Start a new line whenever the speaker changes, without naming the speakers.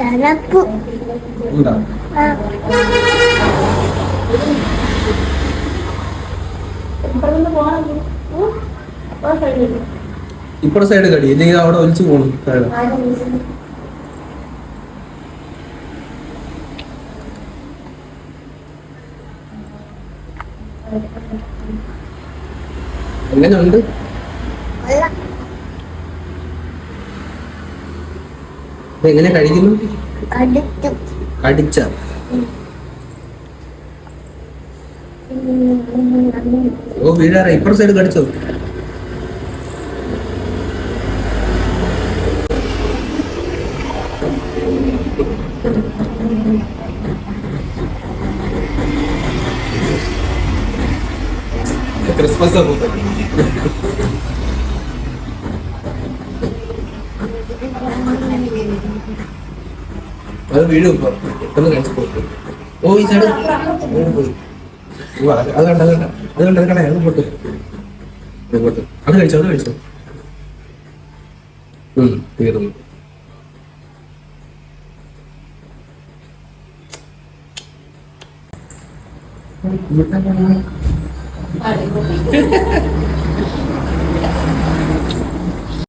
തണുപ്പ്.
ഇപ്പഴത്തെ സൈഡ് കടി. ഇല്ലെങ്കിൽ അവിടെ ഒലിച്ചു പോണു താഴെ. എങ്ങനെയുണ്ട്? എങ്ങനെ കഴിക്കുന്നു? കടിച്ച. ഓ വീഴാറ ഇപ്പുറ സൈഡ് കടിച്ചോ? ക്രിസ്മസ് അത് വീഴും പെട്ടെന്ന് കഴിച്ചു പോയിട്ട് ഓ ഈ സൈഡ് പോയി. അത് കണ്ട അത് കണ്ട. അത് കണ്ട അത് കണ്ട. അത് പോട്ട്. അത് കഴിച്ചോ അത് കഴിച്ചോ. തീർന്നു.